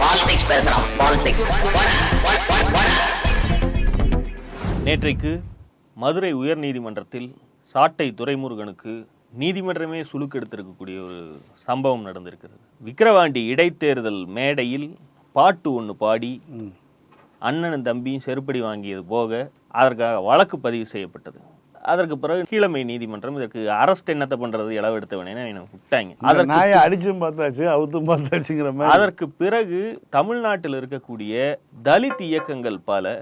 Politics பேசுறான் politics நேற்றைக்கு மதுரை உயர்நீதிமன்றத்தில் சாட்டை துரைமுருகனுக்கு நீதிமன்றமே சுலுக்கெடுத்திருக்கக்கூடிய ஒரு சம்பவம் நடந்திருக்கிறது. விக்கிரவாண்டி இடைத்தேர்தல் மேடையில் பாட்டு ஒன்று பாடி அண்ணனும் தம்பியும் செருப்படி வாங்கியது போக அதற்காக வழக்கு பதிவு செய்யப்பட்டது. அதற்கு பிறகு கீழமை நீதிமன்றம் இதற்கு அரஸ்ட் என்னத்தை பண்றது இளவெடுத்தவனே எனக்கு விட்டாங்க. அதற்கு நாயை அடிச்சும் பார்த்தாச்சு அவுத்தும் பார்த்தாச்சுங்கிற மாதிரி. அதற்கு பிறகு தமிழ்நாட்டில் இருக்கக்கூடிய தலித் இயக்கங்கள் பல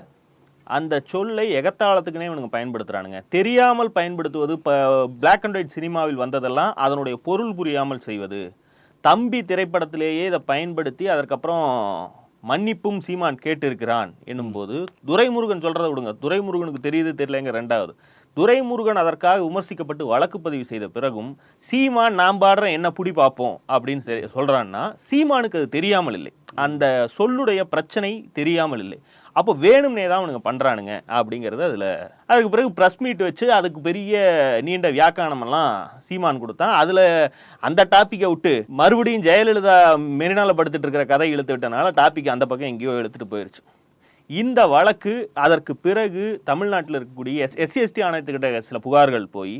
அந்த சொல்லை எகத்தாளத்துக்குனே இவனுங்க பயன்படுத்துறானுங்க. தெரியாமல் பயன்படுத்துவது இப்போ பிளாக் அண்ட் ஒயிட் சினிமாவில் வந்ததெல்லாம் அதனுடைய பொருள் புரியாமல் செய்வது. தம்பி திரைப்படத்திலேயே இதை பயன்படுத்தி அதற்கப்புறம் மன்னிப்பும் சீமான் கேட்டிருக்கிறான் என்னும்போது துரைமுருகன் சொல்றதை விடுங்க. துரைமுருகனுக்கு தெரியுது தெரியலங்க ரெண்டாவது. துரைமுருகன் அதற்காக விமர்சிக்கப்பட்டு வழக்கு பதிவு செய்த பிறகும் சீமான் நாம் பாடுற என்ன புடி பார்ப்போம் அப்படின்னு சொல்கிறான்னா சீமானுக்கு அது தெரியாமல் இல்லை. அந்த சொல்லுடைய பிரச்சனை தெரியாமல் இல்லை. அப்போ வேணும்னே தான் அவனுங்க பண்ணுறானுங்க அப்படிங்கிறது அதில் அதுக்கு பிறகு ப்ரெஸ் மீட் வச்சு அதுக்கு பெரிய நீண்ட வியாக்கானமெல்லாம் சீமான் கொடுத்தான். அதில் அந்த டாப்பிக்கை விட்டு மறுபடியும் ஜெயலலிதா மெரினால படுத்துட்டு இருக்கிற கதை இழுத்து விட்டனால டாபிக் அந்த பக்கம் எங்கேயோ இழுத்துட்டு போயிடுச்சு இந்த வழக்கு அதற்கு பிறகு தமிழ்நாட்டில் இருக்கக்கூடிய எஸ் எஸ்சி எஸ்டி ஆணையத்துக்கிட்ட சில புகார்கள் போய்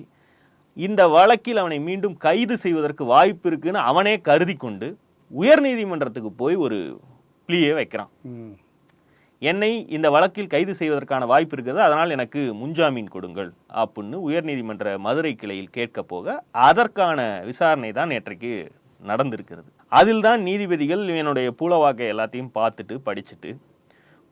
இந்த வழக்கில் அவனை மீண்டும் கைது செய்வதற்கு வாய்ப்பு இருக்குன்னு அவனே கருதி கொண்டு உயர்நீதிமன்றத்துக்கு போய் ஒரு ப்ளீயை வைக்கிறான். என்னை இந்த வழக்கில் கைது செய்வதற்கான வாய்ப்பு இருக்கிறது அதனால் எனக்கு முன்ஜாமீன் கொடுங்கள் அப்படின்னு உயர்நீதிமன்ற மதுரை கிளையில் கேட்க போக அதற்கான விசாரணை தான் நேற்றைக்கு நடந்திருக்கிறது அதில் தான் நீதிபதிகள் இவனுடைய பூலவாக்கை எல்லாத்தையும் பார்த்துட்டு படிச்சுட்டு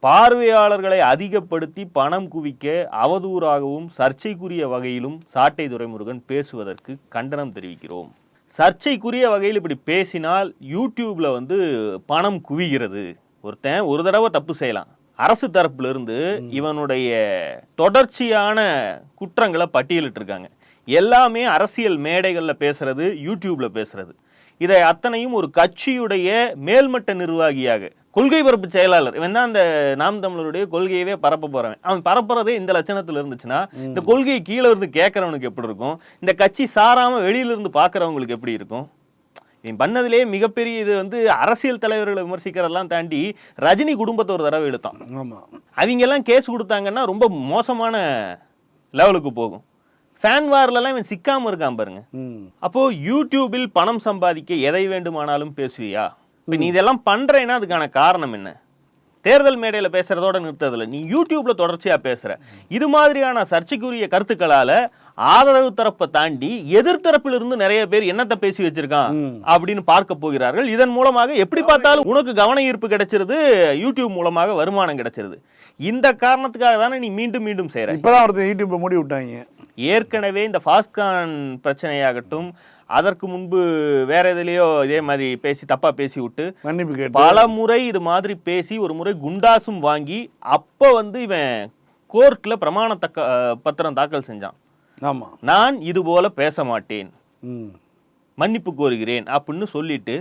பார்வையாளர்களை அதிகப்படுத்தி பணம் குவிக்க அவதூறாகவும் சர்ச்சைக்குரிய வகையிலும் சாட்டை துரைமுருகன் பேசுவதற்கு கண்டனம் தெரிவிக்கிறோம். சர்ச்சைக்குரிய வகையில் இப்படி பேசினால் யூடியூப்ல வந்து பணம் குவிகிறது. ஒருத்தன் ஒரு தடவை தப்பு செய்யலாம். அரசு தரப்புல இருந்து இவனுடைய தொடர்ச்சியான குற்றங்களை பட்டியலிட்டு இருக்காங்க எல்லாமே அரசியல் மேடைகள்ல பேசுறது யூடியூப்ல பேசுறது. இதை அத்தனையும் ஒரு கட்சியுடைய மேல்மட்ட நிர்வாகியாக கொள்கை பரப்பு செயலாளர். இவன் தான் அந்த நாம் தமிழருடைய கொள்கையவே பரப்ப போறவன். அவன் பரப்புறதே இந்த லட்சணத்துல இருந்துச்சுன்னா இந்த கொள்கையை கீழே இருந்து கேட்கறவனுக்கு எப்படி இருக்கும்? இந்த கட்சி சாராம வெளியில இருந்து பாக்குறவங்களுக்கு எப்படி இருக்கும்? இவன் பண்ணதிலே மிகப்பெரிய இது வந்து அரசியல் தலைவர்களை விமர்சிக்கிறதெல்லாம் தாண்டி ரஜினி குடும்பத்தை ஒரு தடவை ஆமா. அவங்க எல்லாம் கேஸ் கொடுத்தாங்கன்னா ரொம்ப மோசமான லெவலுக்கு போகும். ஃபேன் வார்லலாம் இவன் சிக்காம இருக்கான் பாருங்க. அப்போ யூடியூபில் பணம் சம்பாதிக்க எதை வேண்டுமானாலும் பேசுவியா? இப்போ நீ இதெல்லாம் பண்றேன்னா அதுக்கான காரணம் என்ன? தேர்தல் மேடையில் பேசுறதோட நிறுத்ததில்ல நீ யூடியூப்ல தொடர்ச்சியா பேசுற. இது மாதிரியான சர்ச்சைக்குரிய கருத்துக்களால ஆதரவு தரப்பை தாண்டி எதிர்த்தரப்பிலிருந்து நிறைய பேர் என்னத்தை பேசி வச்சிருக்கான் அப்படின்னு பார்க்க போகிறார்கள். இதன் மூலமாக எப்படி பார்த்தாலும் உனக்கு கவன ஈர்ப்பு கிடைச்சிருது யூடியூப் மூலமாக வருமானம் கிடைச்சிருது. இந்த காரணத்துக்காக தானே நீ மீண்டும் மீண்டும் செய்ற. இப்பதான் ஒருத்தர் யூடியூப்ல மூடி விட்டாங்க. ஏற்கனவே இந்த ஃபாஸ்கான் பிரச்சனையாகட்டும் அதற்கு முன்பு வேற எதுலயோ இதே மாதிரி பேசி தப்பா பேசி விட்டு மன்னிப்பு பல முறை இது மாதிரி பேசி ஒரு முறை குண்டாசும் வாங்கி அப்ப வந்து இவன் கோர்ட்ல பிரமாண தக்க பத்திரம் தாக்கல் செஞ்சான். ஆமா. நான் இது போல பேச மாட்டேன். மன்னிப்பு கோருகிறேன் அப்படின்னு சொல்லிட்டு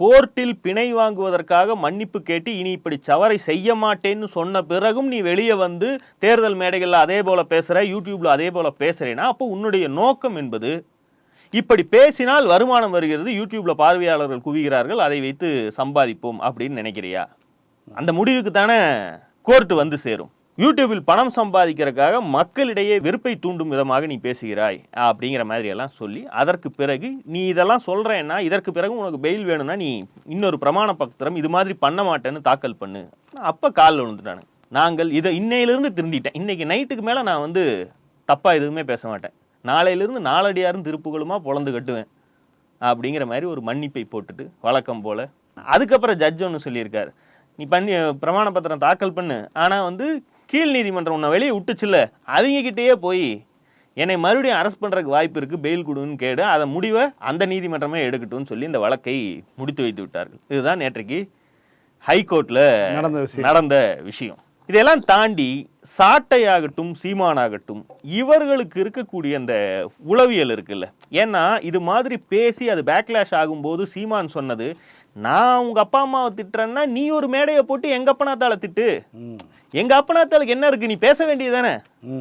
கோர்ட்டில் பிணை வாங்குவதற்காக மன்னிப்பு கேட்டு இனி இப்படி சவறை செய்ய மாட்டேன்னு சொன்ன பிறகும் நீ வெளியே வந்து தேர்தல் மேடைகள்ல அதே போல பேசுற யூடியூப்ல அதே போல பேசுறேன்னா அப்போ உன்னுடைய நோக்கம் என்பது இப்படி பேசினால் வருமானம் வருகிறது. யூடியூப்ல பார்வையாளர்கள் குவிகிறார்கள். அதை வைத்து சம்பாதிப்போம் அப்படின்னு நினைக்கிறியா? அந்த முடிவுக்கு தானே கோர்ட் வந்து சேரும். யூடியூபில் பணம் சம்பாதிக்கிறதுக்காக மக்களிடையே வெறுப்பை தூண்டும் விதமாக நீ பேசுகிறாய் அப்படிங்கிற மாதிரி எல்லாம் சொல்லி அதற்கு பிறகு நீ இதெல்லாம் சொல்கிறேன்னா இதற்கு பிறகு உனக்கு பெயில் வேணும்னா நீ இன்னொரு பிரமாண பத்திரம் இது மாதிரி பண்ண மாட்டேன்னு தாக்கல் பண்ணு. அப்போ காலில் விழுந்துட்டானு நாங்கள் இதை இன்னையிலிருந்து திருந்திட்டேன். இன்னைக்கு நைட்டுக்கு மேலே நான் வந்து தப்பாக எதுவுமே பேச மாட்டேன். நாளையிலிருந்து நாலடியாரும் திருப்புகளுமா பொழந்து கட்டுவேன். அப்படிங்கிற மாதிரி ஒரு மன்னிப்பை போட்டுட்டு வழக்கம் போல. அதுக்கப்புறம் ஜட்ஜ் ஒன்று சொல்லியிருக்காரு. நீ பண்ணி பிரமாண பத்திரம் தாக்கல் பண்ணு. ஆனால் வந்து கீழ் நீதிமன்றம் உன்னை வெளியே விட்டுச்சுல்ல. அவங்க கிட்டேயே போய் என்னை மறுபடியும் அரெஸ்ட் பண்ணுறதுக்கு வாய்ப்பு இருக்குது பெயில் கொடுன்னு கேடு. அதை முடிவை அந்த நீதிமன்றமே எடுக்கட்டும்னு சொல்லி இந்த வழக்கை முடித்து வைத்து விட்டார்கள். இதுதான் நேற்றைக்கு ஹைகோர்ட்டில் நடந்த விஷயம். நடந்த விஷயம். இதையெல்லாம் தாண்டி சாட்டையாகட்டும் சீமானாகட்டும் இவர்களுக்கு இருக்கக்கூடிய அந்த உளவியல் இருக்குல்ல. ஏன்னா இது மாதிரி பேசி அது பேக்லாஷ் ஆகும்போது சீமான் சொன்னது நான் உங்கள் அப்பா அம்மாவை திட்டுறேன்னா நீ ஒரு மேடையை போட்டு எங்கள் அப்பனாத்தால திட்டு. எங்கள் எங்க அப்பனாத்தாளுக்கு என்ன இருக்கு? நீ பேச வேண்டியது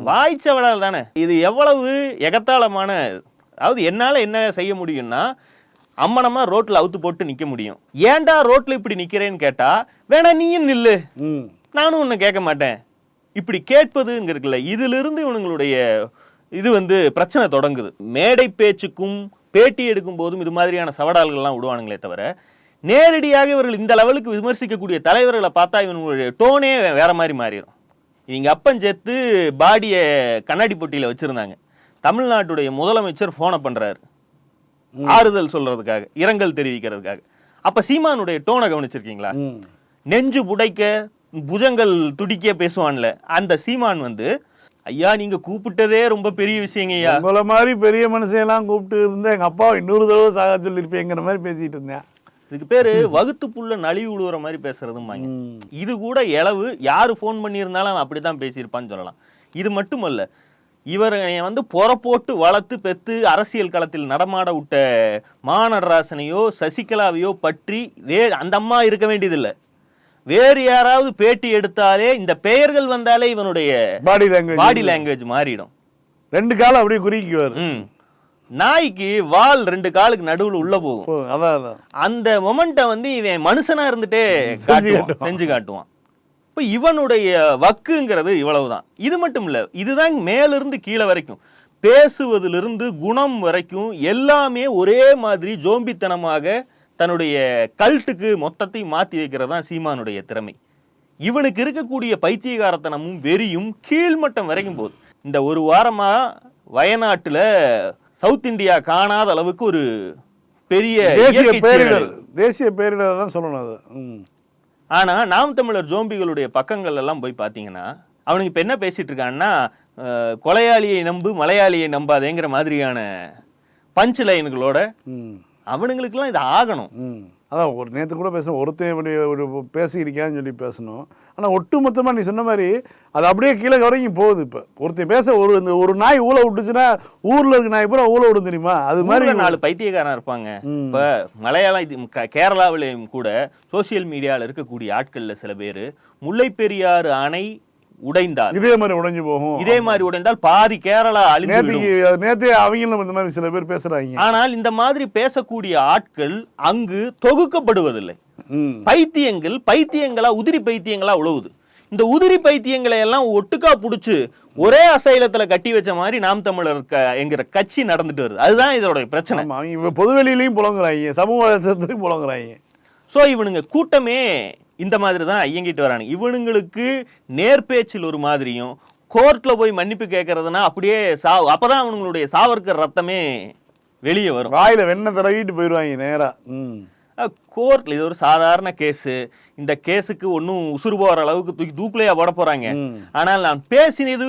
வாய்ச்சவடால் தானே. இது எவ்வளவு எகத்தாளமான அதாவது என்னால் என்ன செய்ய முடியும்னா அம்மனமா ரோட்டில் அவுத்து போட்டு நிற்க முடியும். ஏன்டா ரோட்டில் இப்படி நிற்கிறேன்னு கேட்டால் வேணா நீயும் நில்லு. நானும் உன்னை கேட்க மாட்டேன். இப்படி கேட்பதுங்க இருக்குல்ல இதிலிருந்து இவனுங்களுடைய இது வந்து பிரச்சனை தொடங்குது. மேடை பேச்சுக்கும் பேட்டி எடுக்கும் போதும் இது மாதிரியான சவடால்கள்லாம் விடுவானுங்களே தவிர நேரடியாக இவர்கள் இந்த லெவலுக்கு விமர்சிக்கக்கூடிய தலைவர்களை பார்த்தா இவனுங்களுடைய டோனே வேற மாதிரி மாறிடும் இவங்க அப்பன் சேர்த்து பாடியை கண்ணாடி பொட்டியில் வச்சிருந்தாங்க. தமிழ்நாட்டுடைய முதலமைச்சர் ஃபோனை பண்றாரு. ஆறுதல் சொல்றதுக்காக இரங்கல் தெரிவிக்கிறதுக்காக. அப்ப சீமானுடைய டோனை கவனிச்சிருக்கீங்களா? நெஞ்சு புடைக்க புஜங்கள் துடிக்க பேசுவான்ல. அந்த சீமான் வந்து ஐயா நீங்க கூப்பிட்டதே ரொம்ப பெரிய விஷயங்க ஐயா. உங்களை மாதிரி பெரிய மனுஷன் கூப்பிட்டு இருந்தா எங்க அப்பா இன்னொரு தடவை சாக சொல்லியிருப்பேங்கிற மாதிரி பேசிட்டு இருந்தேன். இதுக்கு பேரு வகுத்து புள்ள நலிவு உழுவுற மாதிரி பேசுறதுமாங்க. இது கூட இளவு யாரு ஃபோன் பண்ணியிருந்தாலும் அவன் அப்படித்தான் பேசியிருப்பான்னு சொல்லலாம். இது மட்டுமல்ல இவர் வந்து பொற போட்டு வளர்த்து பெத்து அரசியல் களத்தில் நடமாட விட்ட மாநடராசனையோ சசிகலாவையோ பற்றி வே அந்த அம்மா இருக்க வேண்டியதில்லை. வேறு யாராவது பேட்டி எடுத்தாலே இந்த பெயர்கள் வந்தாலே இவனுடைய பாடி லாங்குவேஜ் பாடி லாங்குவேஜ் மாறிடும். ரெண்டு காலம் அப்படியே குறுக்கிக்குவார். ம். நாய்க்கு வால் ரெண்டு காலுக்கு நடுவுல உள்ள போகும். அந்த மொமெண்ட்டை வந்து இவன் மனுஷனா இருந்துட்டே செஞ்சு காட்டுவான். காட்டுவான். செஞ்சு காட்டுவான். இப்போ இவனுடைய வக்குங்கிறது இவ்வளவுதான். இது மட்டும் இல்ல இதுதான் மேலிருந்து கீழே வரைக்கும். பேசுவதிலிருந்து குணம் வரைக்கும் எல்லாமே ஒரே மாதிரி ஜோம்பித்தனமாக தன்னுடைய கல்ட்டுக்கு மொத்தத்தையும் மாத்தி வைக்கிறது தான் சீமானுடைய திறமை. இவனுக்கு இருக்கக்கூடிய பைத்தியகாரத்தனமும் வெறியும் கீழ்மட்டம் வரைக்கும் போகுது. இந்த ஒரு வாரமா வயநாட்டுல சவுத் இந்தியா காணாத அளவுக்கு ஒரு பெரிய தேசிய பேரிடர். தேசிய பேரிடர் தான் சொல்லணும் அது. ம். ஆனா நாம் தமிழர் ஜோம்பிகளுடைய பக்கங்கள் எல்லாம் போய் பாத்தீங்கன்னா அவனுக்கு இப்ப என்ன பேசிட்டு இருக்கான்னா கொலையாளியை நம்பு மலையாளியை நம்பாதேங்கிற மாதிரியான பஞ்ச் லைன்களோட அவனுங்களுக்கெல்லாம் இது ஆகணும். அதான் ஒரு நேற்று கூட பேசணும் ஒருத்தன் ஒரு பேசியிருக்கான்னு சொல்லி பேசணும். ஆனால் ஒட்டு மொத்தமாக நீ சொன்ன மாதிரி அது அப்படியே கீழே வரைக்கும் போகுது இப்போ. ஒருத்தன் பேச ஒரு இந்த ஒரு நாய் ஊழ விட்டுச்சுன்னா ஊரில் இருக்க நாய் பூரா ஊழ விடும் தெரியுமா? அது மாதிரி நாலு பைத்தியக்காரன் இருப்பாங்க. இப்ப மலையாளம் கேரளாவிலையும் கூட சோசியல் மீடியால இருக்கக்கூடிய ஆட்கள்ல சில பேரு முல்லை பெரியாறு அணை உடைந்தால் இதே மாதிரி உடைஞ்சு போகும். இதே மாதிரி உடைந்தால் பாதி கேரளா அழிந்து நேற்றே அவங்களும் இந்த மாதிரி சில பேர் பேசுகிறாங்க ஆனால் இந்த மாதிரி பேசக்கூடிய ஆட்கள் அங்கு தொகுக்கப்படுவதில்லை. பைத்தியங்கள் பைத்தியங்களா உதிரி பைத்தியங்களா உழவுது. இந்த உதிரி பைத்தியங்களை எல்லாம் ஒட்டுக்கா புடிச்சு ஒரே அசைலத்துல கட்டி வச்ச மாதிரி நாம் தமிழர் என்கிற கட்சி நடந்துட்டு வருது. அதுதான் இதோட பிரச்சனை. பொதுவெளியிலையும் புலங்குறாங்க சமூக புலங்குறாங்க சோ இவனுங்க கூட்டமே இந்த மாதிரி தான் இயங்கிட்டு வரானுங்க இவனுங்களுக்கு நேர்பேச்சில் ஒரு மாதிரியும் கோர்ட்ல போய் மன்னிப்பு கேட்கறதுனா அப்படியே சா அப்பதான் அவனுங்களுடைய சாவர்க்கர் ரத்தமே வெளியே வரும். வாயில வெண்ணெய் தடவிட்டு போயிடுவாங்க நேரா. ம். கோர்ட்ல இது ஒரு சாதாரண கேஸு. இந்த கேஸுக்கு ஒன்றும் உசுறு போகிற அளவுக்கு தூக்கி தூக்குலையா போட போறாங்க. ம். ஆனால் நான் பேசினது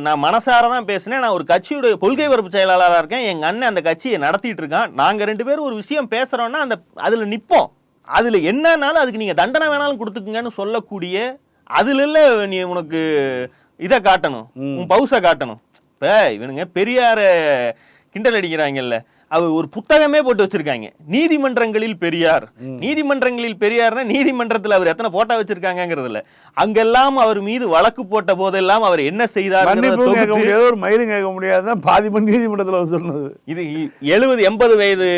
நான் மனசார தான் பேசினேன். நான் ஒரு கட்சியுடைய கொள்கை பரப்பு செயலாளராக இருக்கேன். எங்க அண்ணன் அந்த கட்சியை நடத்திட்டு இருக்கான். நாங்க ரெண்டு பேரும் ஒரு விஷயம் பேசுறோம்னா அந்த அதுல நிப்போம். அதுல என்னன்னாலும் அதுக்கு நீங்க தண்டனை வேணாலும் கொடுத்துக்குங்கன்னு சொல்லக்கூடிய அதுல இல்ல நீ உனக்கு இதை காட்டணும் உன் பவுசை காட்டணும். இப்ப இவனுங்க பெரியார கிண்டல் அடிக்கிறாங்கல்ல அவர் ஒரு புத்தகமே போட்டு வச்சிருக்காங்க. நீதிமன்றங்களில் பெரியார். நீதிமன்றங்களில் பெரியார்னா நீதிமன்றத்தில் அவர் எத்தனை போட்டோ வச்சிருக்காங்கிறது இல்ல அங்கெல்லாம் அவர் மீது வழக்கு போட்ட போதெல்லாம் அவர் என்ன செய்தார் ஒரு மயிலும் கேட்க முடியாது. தான் பாதி மணி நீதிமன்றத்தில் சொன்னது. இது எழுபது எண்பது வயது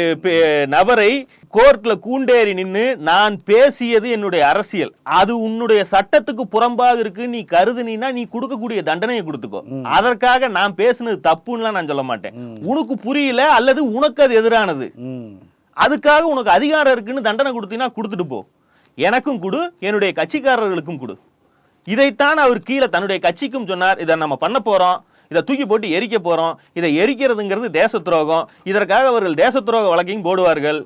நபரை கோர்ட்ல கூண்டேறி நின்னு நான் பேசியது என்னுடைய அரசியல். அது உன்னுடைய சட்டத்துக்கு புறம்பாக இருக்கு நீ கருதுனீன்னா நீ கொடுக்கக்கூடிய தண்டனையை கொடுத்துக்கோ. அதற்காக நான் பேசுனது தப்புன்னுலாம் நான் சொல்ல மாட்டேன். உனக்கு புரியல அல்லது உனக்கு அது எதிரானது. அதுக்காக உனக்கு அதிகாரம் இருக்குன்னு தண்டனை கொடுத்தீங்கன்னா கொடுத்துட்டு போ. எனக்கும் கொடு என்னுடைய கட்சிக்காரர்களுக்கும் கொடு. இதைத்தான் அவர் கீழே தன்னுடைய கட்சிக்கும் சொன்னார். இதை நம்ம பண்ண போறோம். இதை தூக்கி போட்டு எரிக்க போறோம். இதை எரிக்கிறதுங்கிறது தேச துரோகம். இதற்காக அவர்கள் தேச துரோக வழக்கையும் போடுவார்கள்?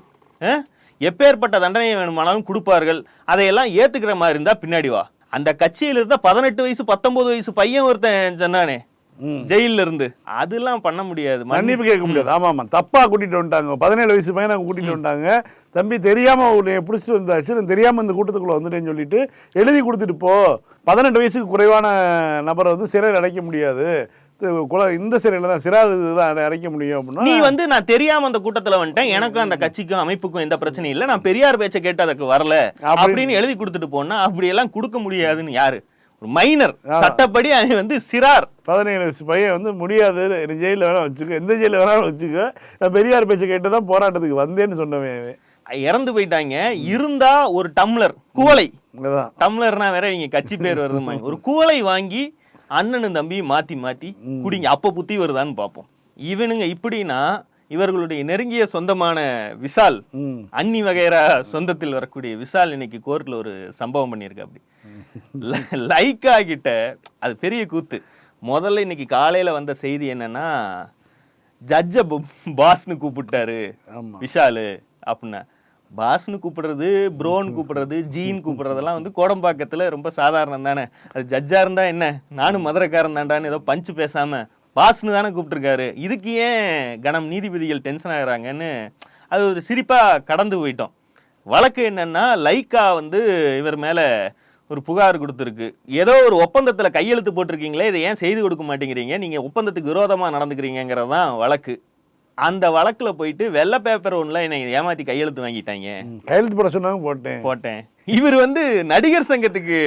எப்பேற்பட்ட தண்டனையை வேணுமானாலும் கொடுப்பார்கள். அதையெல்லாம் ஏத்துக்கிற மாதிரி இருந்தா பின்னாடி வா. அந்த கட்சியில இருந்த பதினெட்டு வயசு பத்தொன்பது வயசு பையன் ஒருத்தன் சொன்னானே ம். ஜெயில்ல இருந்து. அதெல்லாம் பண்ண முடியாது. மன்னிப்பு கேட்க முடியாது. ஆமா ஆமா தப்பா கூட்டிட்டு வந்துட்டாங்க. பதினேழு வயசு பையனை கூட்டிட்டு வந்துட்டாங்க. தம்பி தெரியாம உன்னை பிடிச்சிட்டு வந்தாச்சு. நான் தெரியாம இந்த கூட்டத்துக்குள்ள வந்துட்டேன்னு சொல்லிட்டு எழுதி கொடுத்துட்டு போ. பதினெட்டு வயசுக்கு குறைவான நபரை வந்து சிறையில் அடைக்க முடியாது. குல- இந்த சிறையில் தான் சிறார் இதுதான் அடைக்க முடியும் நீ அப்படின்னா வந்து நான் தெரியாம அந்த கூட்டத்துல வந்துட்டேன். எனக்கும் அந்த கட்சிக்கும் அமைப்புக்கும் எந்த பிரச்சனையும் இல்ல. நான் பெரியார் பேச்ச கேட்டு அதுக்கு வரல. அப்படி- அப்படின்னு எழுதி கொடுத்துட்டு போனா அப்படி எல்லாம் கொடுக்க முடியாதுன்னு யாரு? ஒரு மைனர். சட்டப்படி அவன் வந்து சிறார். பதினேழு வயசு பையன் வந்து முடியாது. நீ ஜெயிலில் வேணா வச்சுக்கோ. எந்த ஜெயிலில் வேணாலும் வச்சுக்கோ. நான் பெரியார் பேச்சை கேட்டு தான் போராட்டத்துக்கு வந்தேன்னு சொன்னவன் அவன். இறந்து போயிட்டாங்க. இருந்தா ஒரு டம்ளர். குவளை டம்ளர்னா வேற இங்க கட்சி பேர் வருதுமா ஒரு குவளை வாங்கி அண்ணனும் தம்பியும் மாத்தி மாத்தி குடிங்க அப்ப புத்தி வருதான்னு பார்ப்போம் இவனுங்க இப்படின்னா இவர்களுடைய நெருங்கிய சொந்தமான விசால் அன்னி வகைரா சொந்தத்தில் வரக்கூடிய விசால் இன்னைக்கு கோர்ட்ல ஒரு சம்பவம் பண்ணியிருக்க அப்படி. லைக்கா கிட்ட அது பெரிய கூத்து. முதல்ல இன்னைக்கு காலையில வந்த செய்தி என்னன்னா ஜட்ஜ பாஸ்னு கூப்பிட்டாரு. விஷாலு அப்படின்னா பாஸ்னு கூப்பிடுறது ப்ரோன்னு கூப்பிடுறது ஜீன் கூப்பிடுறதெல்லாம் வந்து கோடம்பாக்கத்தில் ரொம்ப சாதாரணம் தானே. அது ஜட்ஜாக இருந்தால் என்ன? நானும் மதுரைக்காரன் தாண்டான்னு ஏதோ பஞ்சு பேசாமல் பாஸ்னு தானே கூப்பிட்டுருக்காரு. இதுக்கு ஏன் கணம் நீதிபதிகள் டென்ஷன் ஆகிறாங்கன்னு அது ஒரு சிரிப்பாக கடந்து போயிட்டோம். வழக்கு என்னென்னா லைக்கா வந்து இவர் மேலே ஒரு புகார் கொடுத்துருக்கு. ஏதோ ஒரு ஒப்பந்தத்தில் கையெழுத்து போட்டிருக்கீங்களே இதை ஏன் செய்து கொடுக்க மாட்டேங்கிறீங்க? நீங்கள் ஒப்பந்தத்துக்கு விரோதமாக நடந்துக்கிறீங்கிறது தான் வழக்கு. அந்த வழக்குல போயிட்டு வெள்ளை பேப்பர் ஒன்றுல என்னை ஏமாத்தி கையெழுத்து வாங்கிட்டாங்க. கையெழுத்து போட சொன்னாங்க போட்டேன். போட்டேன். இவர் வந்து நடிகர் சங்கத்துக்கு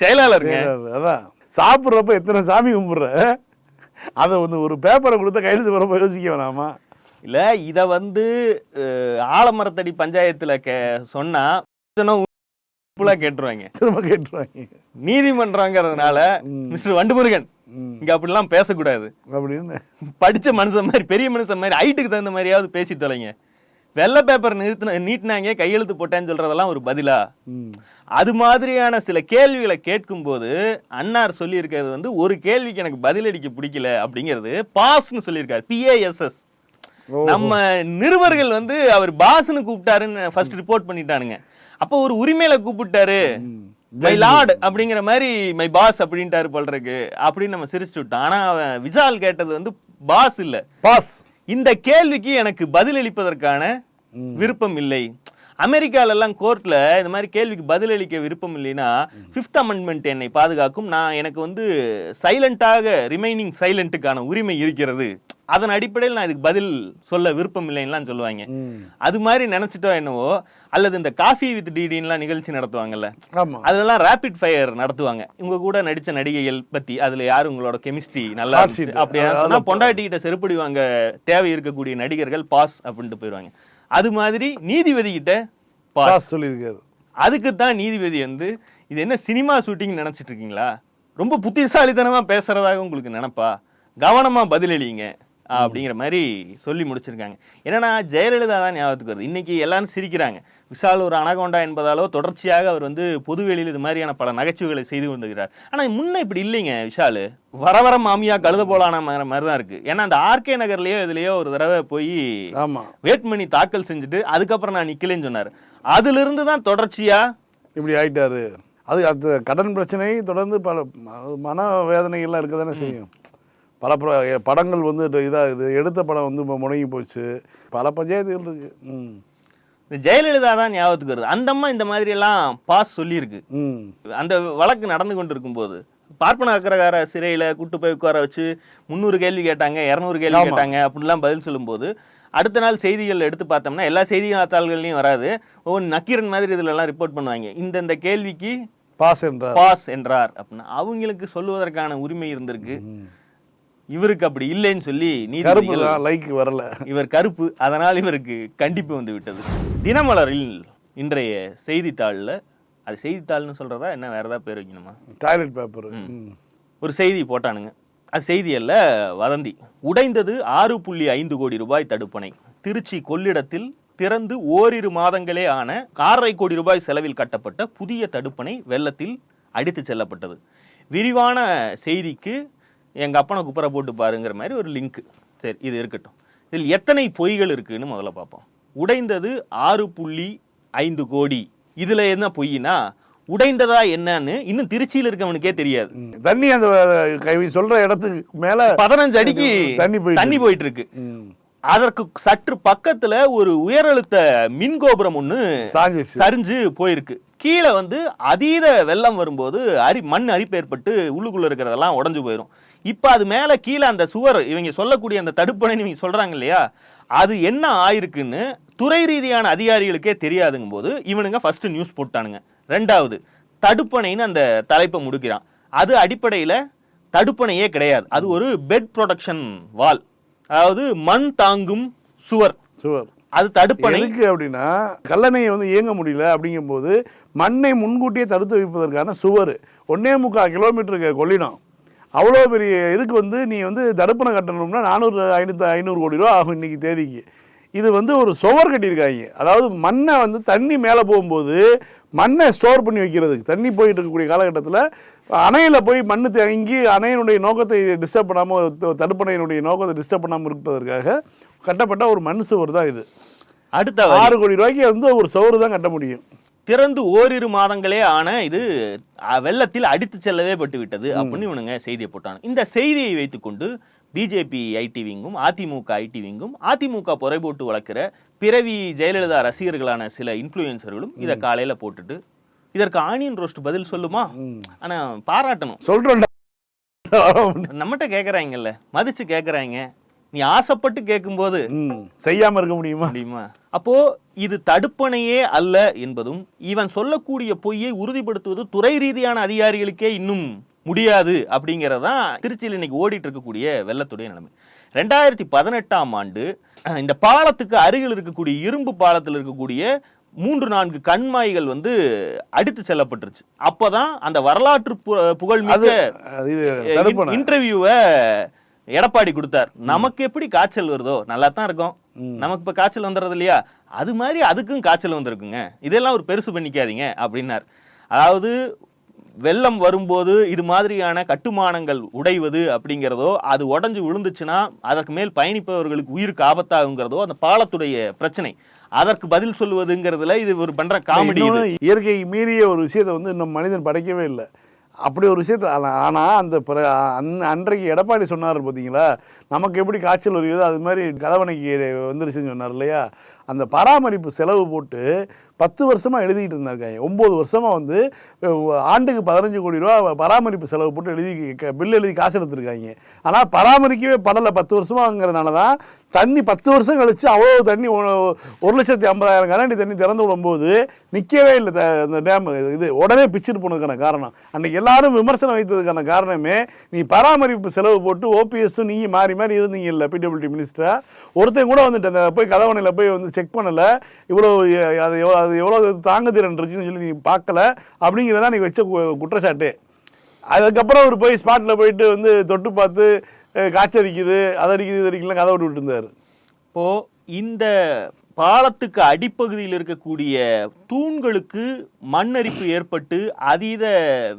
செயலாளருங்க. சரி, அதான். சாப்பிட்றப்ப எத்தனை சாமி கும்பிட்ற? அதை வந்து ஒரு பேப்பரை கொடுத்தா கையெழுத்து போகிறப்ப யோசிக்க வேணாமா? இல்ல இத வந்து ஆலமரத்தடி பஞ்சாயத்துல கே சொன்னா ஃபுல்லா கேட்டுருவாங்க. திரும்ப கேட்டுருவாங்க. நீதிமன்றங்கிறதுனால மிஸ்டர் வண்டுமுருகன். இங்க அப்படிலாம் பேசக்கூடாது. அப்படின்னு. படிச்ச மனுஷன் மாதிரி பெரிய மனுஷன் மாதிரி ஹைட்டுக்கு தகுந்த மாதிரியாவது பேசி தொலைங்க. வெள்ளை பேப்பர் நிறுத்தின நீட்டினாங்க கையெழுத்து போட்டேன்னு சொல்றதெல்லாம் ஒரு பதிலா? அது மாதிரியான சில கேள்விகளை கேட்கும்போது அன்னார் சொல்லியிருக்கிறது வந்து ஒரு கேள்விக்கு எனக்கு பதிலளிக்க பிடிக்கல அப்படிங்கிறது பாஸ்னு சொல்லியிருக்காரு பிஏஎஸ்எஸ். நம்ம நிருபர்கள் வந்து அவர் பாஸ்னு கூப்பிட்டாருன்னு ஃபர்ஸ்ட் ரிப்போர்ட் பண்ணிட்டானுங்க. அப்போ ஒரு உரிமையில கூப்பிட்டாரு. மை. லார்ட் அப்படிங்கிற மாதிரி மை பாஸ் அப்படின்ட்டாரு போல இருக்கு அப்படின்னு நம்ம சிரிச்சுட்டு விட்டோம். ஆனா அவன் விசால் கேட்டது வந்து பாஸ் இல்ல. பாஸ் இந்த கேள்விக்கு எனக்கு பதிலளிப்பதற்கான விருப்பம் இல்லை. அமெரிக்கால எல்லாம் கோர்ட்ல இந்த மாதிரி கேள்விக்கு பதிலளிக்க விருப்பம் இல்லைன்னா ஃபிஃப்த் அமெண்ட்மெண்ட் என்னை பாதுகாக்கும். நான் எனக்கு வந்து சைலண்டாக ரிமைனிங் சைலண்ட்டுக்கான உரிமை இருக்கிறது. அதன் அடிப்படையில் நான் இதுக்கு பதில் சொல்ல விருப்பம் இல்லைன்னுலாம் சொல்லுவாங்க. அது மாதிரி நினைச்சிட்டோ என்னவோ அல்லது இந்த காஃபி வித் டிடின்லாம் நிகழ்ச்சி நடத்துவாங்கல்ல. அதெல்லாம் ரேபிட் ஃபயர் நடத்துவாங்க. உங்க கூட நடிச்ச நடிகைகள் பத்தி அதுல யாரு உங்களோட கெமிஸ்ட்ரி நல்லா சொன்னா பொண்டாட்டி கிட்ட செருப்படி வாங்க தேவை இருக்கக்கூடிய நடிகர்கள் பாஸ் அப்படின்ட்டு போயிடுவாங்க அது மாதிரி நீதிபதி கிட்ட பாஸ் சொல்லியிருக்காரு. அதுக்கு தான் நீதிபதி வந்து இது என்ன சினிமா ஷூட்டிங் நினைச்சிட்டு இருக்கீங்களா? ரொம்ப புத்திசாலித்தனமா பேசுறதாக உங்களுக்கு நினைப்பா? கவனமா பதிலளிங்க. அப்படிங்கிற மாதிரி சொல்லி முடிச்சிருக்காங்க. என்னன்னா ஜெயலலிதா தான் ஞாபகத்துக்கு வருது. இன்னைக்கு எல்லாரும் சிரிக்கிறாங்க. விஷால் ஒரு அனகோண்டா என்பதாலோ தொடர்ச்சியாக அவர் வந்து பொதுவெளியில் இது மாதிரியான பல நகைச்சுவைகளை செய்து கொண்டிருக்கிறார். ஆனா முன்ன இப்படி இல்லைங்க விஷால். வர வர மாமியா கழுத போலான மாதிரி தான் இருக்கு. ஏன்னா அந்த ஆர்கே நகர்லயோ இதுலயோ ஒரு தடவை போய் வேட்மணி தாக்கல் செஞ்சுட்டு அதுக்கப்புறம் நான் நிக்கலைன்னு சொன்னாரு. அதுல இருந்து தான் தொடர்ச்சியா இப்படி ஆயிட்டாரு. அது அது கடன் பிரச்சனை தொடர்ந்து பல மன வேதனைகள்லாம் இருக்க தானே செய்யும். பல படங்கள் வந்து இதாகுது எடுத்த படம் வந்து மு- முடங்கி போச்சு. பல பஞ்சாயத்துகள் இருக்கு. ம். இந்த ஜெயலலிதா தான் ஞாபகத்துக்கு வருது. அந்த அம்மா இந்த மாதிரி எல்லாம் பாஸ் சொல்லியிருக்கு. அந்த வழக்கு நடந்து கொண்டு இருக்கும்போது பார்ப்பன அக்கரகார சிறையில கூட்டு போய் உட்கார வச்சு முந்நூறு கேள்வி கேட்டாங்க இரநூறு கேள்வி. கேட்டாங்க அப்படிலாம் பதில் சொல்லும்போது அடுத்த நாள் செய்திகள் எடுத்து பார்த்தோம்னா எல்லா செய்தித்தாள்கள்லையும் வராது. ஒவ்வொரு நக்கீரன் மாதிரி இதுல எல்லாம் ரிப்போர்ட் பண்ணுவாங்க. இந்த இந்த கேள்விக்கு பாஸ் என்றார். பாஸ் என்றார் அப்படின்னா. அவங்களுக்கு சொல்லுவதற்கான உரிமை இருந்திருக்கு. இவருக்கு அப்படி இல்லைன்னு சொல்லி நீதிபதிகள் தான் லைக் வரல. இவர் கருப்பு அதனால் இவருக்கு கண்டிப்பு வந்து விட்டது தினமலரில் இன்றைய செய்தித்தாளில் அது செய்தித்தாள்னு சொல்றதா என்ன வேற ஏதாவது பேர் வைக்கணுமா? டாய்லெட் பேப்பர் ஒரு செய்தி போட்டானுங்க. அது செய்தி அல்ல வதந்தி. உடைந்தது ஆறு புள்ளி ஐந்து கோடி ரூபாய் தடுப்பணை. திருச்சி கொள்ளிடத்தில் திறந்து ஓரிரு மாதங்களே ஆன ஆறரை கோடி ரூபாய் செலவில் கட்டப்பட்ட புதிய தடுப்பணை வெள்ளத்தில் அடித்து செல்லப்பட்டது. விரிவான செய்திக்கு எங்க அப்பனை குப்பரை போட்டு பாருங்கிற மாதிரி ஒரு லிங்க். சரி இது இருக்கட்டும். இதில் எத்தனை பொய்கள் இருக்குன்னு முதல்ல பார்ப்போம். உடைந்தது ஆறு புள்ளி ஐந்து கோடி. இதுல என்ன பொய்னா உடைந்ததா என்னன்னு இன்னும் திருச்சியில் இருக்கவனுக்கே தெரியாது. தண்ணி அந்த சொல்ற இடத்துக்கு மேல பதினஞ்சு அடிக்கு தண்ணி போயிட்டு தண்ணி போயிட்டு இருக்கு. அதற்கு சற்று பக்கத்துல ஒரு உயரழுத்த மின் கோபுரம் சாஞ்சிச்சு சரிஞ்சு போயிருக்கு. கீழே வந்து அதீத வெள்ளம் வரும்போது அரி மண் அரிப்பு ஏற்பட்டு உள்ளுக்குள்ள இருக்கிறதெல்லாம் உடைஞ்சு போயிடும் இப்ப அது மேல கீழே அந்த சுவர் இவங்க சொல்லக்கூடிய அந்த தடுப்பணைன்னு இவங்க சொல்றாங்க இல்லையா? அது என்ன ஆயிருக்குன்னு துறை ரீதியான அதிகாரிகளுக்கே தெரியாதுங்கும் போது இவனுங்க ஃபர்ஸ்ட் நியூஸ் போட்டானுங்க. ரெண்டாவது தடுப்பணைன்னு அந்த தலைப்பை முடுக்கிறான். அது அடிப்படையில தடுப்பணையே கிடையாது. அது ஒரு பெட் ப்ரொடக்ஷன் வால் அதாவது மண் தாங்கும் சுவர். சுவர். அது தடுப்பணை. எதுக்கு அப்படின்னா கல்லணையை வந்து இயங்க முடியல அப்படிங்கும்போது மண்ணை முன்கூட்டியே தடுத்து வைப்பதற்கான சுவர். ஒன்னே முக்கால் கிலோமீட்டருக்கு கொள்ளிடம். அவ்வளோ பெரிய இதுக்கு வந்து நீ வந்து தடுப்பணை கட்டணும்னா நானூறு ஐநூற்றி ஐநூறு கோடி ரூபா ஆகும் இன்னைக்கு தேதிக்கு. இது வந்து ஒரு சுவர் கட்டியிருக்காங்க. அதாவது மண்ணை வந்து தண்ணி மேலே போகும்போது மண்ணை ஸ்டோர் பண்ணி வைக்கிறதுக்கு தண்ணி போயிட்டு இருக்கக்கூடிய காலகட்டத்தில் அணையில் போய் மண் தேங்கி அணையினுடைய நோக்கத்தை டிஸ்டர்ப் பண்ணாமல் தடுப்பணையினுடைய நோக்கத்தை டிஸ்டர்ப் பண்ணாமல் இருப்பதற்காக கட்டப்பட்ட ஒரு மண் சுவர் தான் இது. அடுத்த. ஆறு கோடி ரூபாய்க்கு வந்து ஒரு சுவர் தான் கட்ட முடியும். திறந்து ஓரிரு மாதங்களே ஆன இது வெள்ளத்தில் அடித்து செல்லவே பட்டு விட்டது அப்படின்னு இவனுங்க செய்தியை போட்டாங்க. இந்த செய்தியை வைத்துக்கொண்டு பிஜேபி ஐடி விங்கும் அதிமுக ஐடி விங்கும் அதிமுக போட்டு வளர்க்கிற பிறவி ஜெயலலிதா ரசிகர்களான சில இன்ஃப்ளூயன்சர்களும் இதை காலையில போட்டுட்டு இதற்கு ஆனியன் ரோஸ்ட் பதில் சொல்லுமா? ஆனா பாராட்டணும். சொல்றேன்டா நம்மகிட்ட கேக்குறாங்கல்ல மதிச்சு கேக்குறாங்க நீ ஆசைப்பட்டு கேட்கும்போது ம். செய்யாம இருக்க முடியுமா? முடியுமா? அப்போ இது தடுப்பணையே அல்ல என்பதும் இவன் சொல்லக்கூடிய பொய்யை உறுதிப்படுத்துவது துறை ரீதியான அதிகாரிகளுக்கே இன்னும் முடியாது அப்படிங்கறதான் திருச்சியில் இன்னைக்கு ஓடிட்டு இருக்கக்கூடிய வெள்ளத்துடைய நிலைமை. ரெண்டாயிரத்தி பதினெட்டாம் ஆண்டு இந்த பாலத்துக்கு அருகில் இருக்கக்கூடிய இரும்பு பாலத்தில் இருக்கக்கூடிய மூன்று நான்கு கண்மாய்கள் வந்து அடித்து செல்லப்பட்டுருச்சு. அப்பதான் அந்த வரலாற்று பு- புகழ்மிக்க இன்டர்வியூவை எடப்பாடி கொடுத்தார். நமக்கு எப்படி காய்ச்சல் வருதோ நல்லா தான் இருக்கும். நமக்கு இப்ப காய்ச்சல் வந்துடுறது இல்லையா? அது மாதிரி அதுக்கும் காய்ச்சல் வந்திருக்குங்க. இதெல்லாம் ஒரு பெருசு பண்ணிக்காதீங்க அப்படின்னார். அதாவது வெள்ளம் வரும்போது இது மாதிரியான கட்டுமானங்கள் உடைவது அப்படிங்கிறதோ அது உடைஞ்சு விழுந்துச்சுன்னா அதற்கு மேல் பயணிப்பவர்களுக்கு உயிருக்கு ஆபத்தாகுங்கிறதோ அந்த பாலத்துடைய பிரச்சனை. அதற்கு பதில் சொல்லுவதுங்கிறதுல இது ஒரு பண்ற காமெடி இயற்கை மீறிய ஒரு விஷயத்தை வந்து இன்னும் மனிதன் படைக்கவே இல்லை. அப்படி ஒரு விஷயத்த ஆனால் அந்த பிற- அன்- அன்றைக்கு எடப்பாடி சொன்னார் பார்த்தீங்களா நமக்கு எப்படி காய்ச்சல் வருகிறதோ அது மாதிரி கதவணைக்கு வந்துருச்சுன்னு சொன்னார் இல்லையா? அந்த பராமரிப்பு செலவு போட்டு பத்து வருஷமாக எழுதிக்கிட்டு இருந்தாங்க ஒம்பது வருஷமாக வந்து ஆண்டுக்கு பதினஞ்சு கோடி ரூபா பராமரிப்பு செலவு போட்டு எழுதி பில் எழுதி காசு எடுத்திருக்காங்க. ஆனால் பராமரிக்கவே படலை. பத்து வருஷமாகங்கிறதுனால தான் தண்ணி பத்து வருஷம் கழித்து அவ்வளோ தண்ணி ஒரு லட்சத்தி ஐம்பதாயிரம் கனடி தண்ணி திறந்து விடும்போது நிற்கவே இல்லை த- அந்த டேம். இது உடனே பிச்சுட்டு போனதுக்கான காரணம். அன்றைக்கி எல்லாரும் விமர்சனம் வைத்ததுக்கான காரணமே நீ பராமரிப்பு செலவு போட்டு ஓபிஎஸும் நீ மாறி மாறி இருந்தீங்கல்ல பிடபிள்யூடி மினிஸ்டராக ஒருத்தன் கூட வந்துட்டு அந்த போய் கதவணையில் போய் வந்து செக் பண்ணலை. இவ்வளோ அது எவ்வளோ அது எவ்வளோ தாங்க திறன் இருக்குன்னு சொல்லி நீ பார்க்கல அப்படிங்கிறதா நீ வச்ச கு- குற்றச்சாட்டு. அதுக்கப்புறம் அவர் போய் ஸ்பாட்டில் போயிட்டு வந்து தொட்டு பார்த்து காய்ச்சடிக்குது காய்ச்சல் அடிக்குது அதை அடிக்குது இது அடிக்கலாம் கதை விட்டு இருந்தார். இப்போது இந்த பாலத்துக்கு அடிப்பகுதியில் இருக்கக்கூடிய தூண்களுக்கு மண்ணரிப்பு ஏற்பட்டு அதீத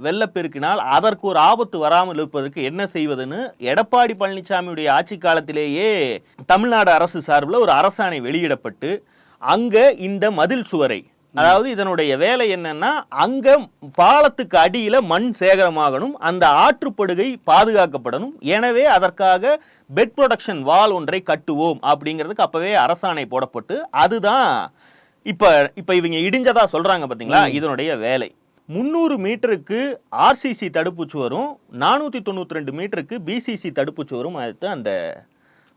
வெள்ளப்பெருக்கினால் அதற்கு ஒரு ஆபத்து வராமல் இருப்பதற்கு என்ன செய்வதுன்னு எடப்பாடி பழனிசாமியுடைய ஆட்சி காலத்திலேயே தமிழ்நாடு அரசு சார்பில் ஒரு அரசாணை வெளியிடப்பட்டு அங்க இந்த மதில் சுவரை. அதாவது இதனுடைய வேலை என்னன்னா அங்க பாலத்துக்கு அடியில மண் சேகரமாகணும் அந்த ஆற்றுப்படுகை பாதுகாக்கப்படணும். எனவே அதற்காக பெட் ப்ரொடக்ஷன் வால் ஒன்றை கட்டுவோம் அப்படிங்கிறதுக்கு அப்பவே அரசாணை போடப்பட்டு அதுதான் இப்ப இப்ப இவங்க இடிஞ்சதா சொல்றாங்க பாத்தீங்களா? இதனுடைய வேலை. முந்நூறு மீட்டருக்கு ஆர்சிசி தடுப்பு சுவரும் நானூத்தி தொண்ணூத்தி ரெண்டு மீட்டருக்கு பிசிசி தடுப்பு சுவரும் அடுத்து அந்த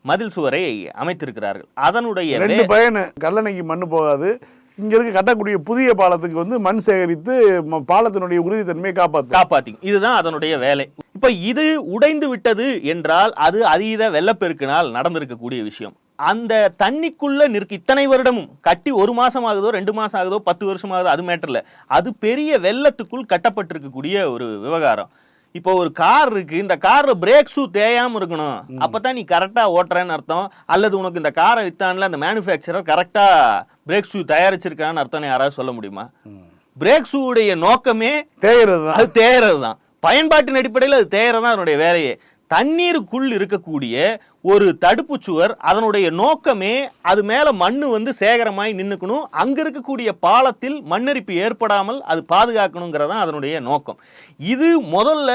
மதில் சுவரை அமைத்திருக்கிறார்கள். அதனுடைய ரெண்டு பயனு கல்லணைக்கு மண் போகாது. இங்க இருக்க கட்டக்கூடிய புதிய பாலத்துக்கு வந்து மண் சேகரித்து பாலத்தினுடைய உறுதித்தன்மையை காப்பாத்தி. இதுதான் அதனுடைய வேலை. இப்ப இது உடைந்து விட்டது என்றால் அது அதீத வெள்ளப்பெருக்கினால் நடந்திருக்கக்கூடிய விஷயம். அந்த தண்ணிக்குள்ள நிற்கு இத்தனை வருடமும் கட்டி ஒரு மாசம் ஆகுதோ ரெண்டு மாசம் ஆகுதோ பத்து வருஷம் ஆகுதோ அது மேட்டர்ல. அது பெரிய வெள்ளத்துக்குள் கட்டப்பட்டிருக்கக்கூடிய ஒரு விவகாரம். இப்போ ஒரு கார் இருக்கு இந்த கார்ல பிரேக் ஷூ தேயாம இருக்கணும். அப்பதான் நீ கரெக்டா ஓட்டுறேன்னு அர்த்தம். அல்லது உனக்கு இந்த காரை வித்தான்ல அந்த மேனுஃபேக்சரர் கரெக்டா பிரேக் ஷூ தயாரிச்சிருக்கான்னு அர்த்தம் யாராவது சொல்ல முடியுமா? பிரேக் ஷூவுடைய நோக்கமே தேகிறது தான் அது தேயறது தான் பயன்பாட்டின் அடிப்படையில் அது தேயறது தான் அதனுடைய வேலையே. தண்ணீருக்குள் இருக்கக்கூடிய ஒரு தடுப்பு சுவர் அதனுடைய நோக்கமே அது மேல மண்ணு வந்து சேகரமாய் நின்னுக்கணும். அங்க இருக்கக்கூடிய பாலத்தில் மண்ணரிப்பு ஏற்படாமல் அது பாதுகாக்கணுங்கிறது தான் அதனுடைய நோக்கம். இது முதல்ல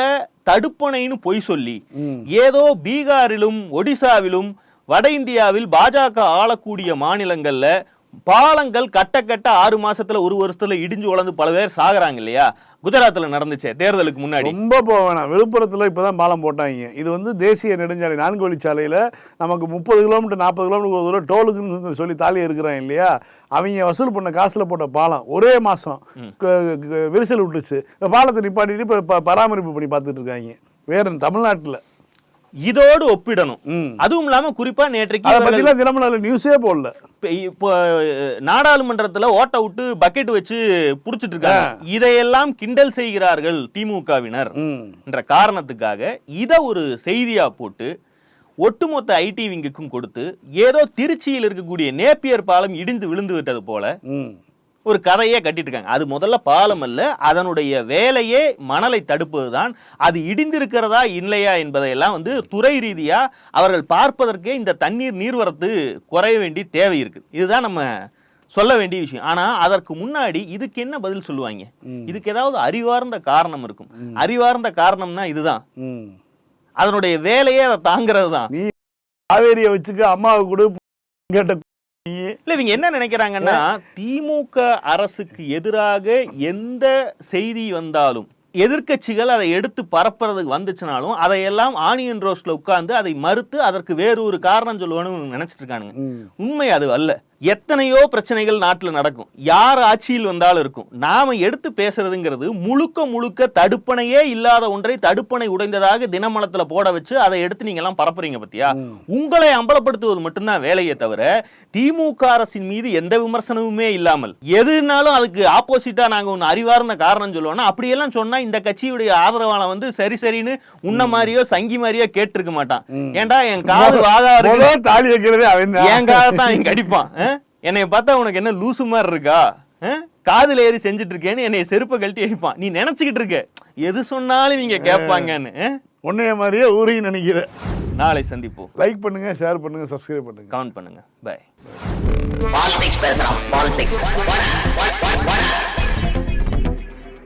தடுப்பணைன்னு பொய் சொல்லி ஏதோ பீகாரிலும் ஒடிசாவிலும் வட இந்தியாவில் பாஜக ஆளக்கூடிய மாநிலங்கள்ல பாலங்கள் கட்ட கட்ட ஆறு மாசத்துல ஒரு வருஷத்துல இடிஞ்சு உழந்து பல பேர் சாகுறாங்க இல்லையா? குஜராத்ல நடந்துச்சே தேர்தலுக்கு முன்னாடி. ரொம்ப போக வேணாம். விழுப்புரத்தில் இப்போ தான் பாலம் போட்டாங்க. இது வந்து தேசிய நெடுஞ்சாலை நான்கு வழிச்சாலையில் நமக்கு முப்பது கிலோமீட்டர் நாற்பது கிலோமீட்டர் ஒரு தூரம் டோலுக்குன்னு சொல்லி தாலி இருக்கிறான் இல்லையா? அவங்க வசூல் பண்ண காசில் போட்ட பாலம் ஒரே மாதம் விரிசல் விட்டுச்சு இப்போ பாலத்தை நிப்பாட்டிட்டு இப்போ பராமரிப்பு பண்ணி பார்த்துட்டு இருக்காங்க. வேற தமிழ்நாட்டில். இதோடு ஒப்பிடணும். அதுவும் இல்லாம குறிப்பா நேற்றைக்கு நியூஸே போடல. இப்ப- நாடாளுமன்றத்துல ஓட்ட விட்டு பக்கெட் வச்சு புடிச்சிட்டு இருக்காங்க. இதையெல்லாம் கிண்டல் செய்கிறார்கள் திமுகவினர். என்ற காரணத்துக்காக இதை ஒரு செய்தியா போட்டு ஒட்டுமொத்த ஐடி விங்குக்கும் கொடுத்து ஏதோ திருச்சியில் இருக்கக்கூடிய நேப்பியர் பாலம் இடிந்து விழுந்து விட்டது போல ஒரு கதையே கட்டிட்டு இருக்காங்க அது முதல்ல பாலம் அல்ல அதனுடைய வேலையே மணலை தடுப்பதுதான். அது இடிந்திருக்கிறதா இல்லையா என்பதையெல்லாம் வந்து துறை ரீதியா அவர்கள் பார்ப்பதற்கே இந்த தண்ணீர் நீர்வரத்து குறைய வேண்டிய தேவை இருக்கு. இதுதான் நம்ம சொல்ல வேண்டிய விஷயம். ஆனா அதற்கு முன்னாடி இதுக்கு என்ன பதில் சொல்லுவாங்க? இதுக்கு ஏதாவது அறிவார்ந்த காரணம் இருக்கும். அறிவார்ந்த காரணம்னா இதுதான். அதனுடைய வேலையே அதை தாங்கிறது தான் காவேரியை வச்சுக்க அம்மாவை கொடு கேட்ட இல்ல இவங்க என்ன நினைக்கிறாங்கன்னா திமுக அரசுக்கு எதிராக எந்த செய்தி வந்தாலும் எதிர்க்கட்சிகள் அதை எடுத்து பரப்புறதுக்கு வந்துச்சுனாலும் அதையெல்லாம் ஆனியன் ரோஸ்ட்ல உட்கார்ந்து அதை மறுத்து அதற்கு வேறு ஒரு காரணம் சொல்லுவான்னு நினைச்சிட்டு இருக்கானுங்க. உண்மை அது அல்ல. எத்தனையோ பிரச்சனைகள் நாட்டில் நடக்கும். யார் ஆட்சியில் வந்தாலும் இருக்கும். நாம எடுத்து பேசுறதுங்கிறது முழுக்க முழுக்க தடுப்பணையே இல்லாத ஒன்றை தடுப்பணை உடைந்ததாக தினமலத்துல போட வச்சு அதை எடுத்து நீங்க எல்லாம் பரப்புறீங்க பத்தியா? உங்களை அம்பலப்படுத்துவது மட்டும்தான் வேலையே தவிர திமுக அரசின் மீது எந்த விமர்சனமுமே இல்லாமல் எதுனாலும் அதுக்கு ஆப்போசிட்டா நாங்க ஒன்னு அறிவார்ந்த காரணம் சொல்லுவோம்னா அப்படியெல்லாம் சொன்னா இந்த கட்சியுடைய ஆதரவாளன் வந்து சரி சரின்னு உன்ன மாதிரியோ சங்கி மாதிரியோ கேட்டிருக்க மாட்டான். ஏன்டா என் காது வாதா என் காலத்தான் இங்க என்னைய பார்த்தா உனக்கு என்ன லூசு மாதிரி இருக்கா? ஆ? காதுல ஏறி செஞ்சுட்டு இருக்கேன்னு என்னைய செருப்பை கழட்டி அடிப்பான். நீ நினைச்சுக்கிட்டு இருக்க. எது சொன்னாலும் இவங்க கேட்பாங்கன்னு? உன்னைய மாதிரியே ஊரையும் நினைக்கிறேன். நாளை சந்திப்போம். லைக் பண்ணுங்க ஷேர் பண்ணுங்க சப்ஸ்கிரைப் பண்ணுங்க. கமெண்ட் பண்ணுங்க. பை பாலிடிக்ஸ் பேசுறான் பாலிடிக்ஸ்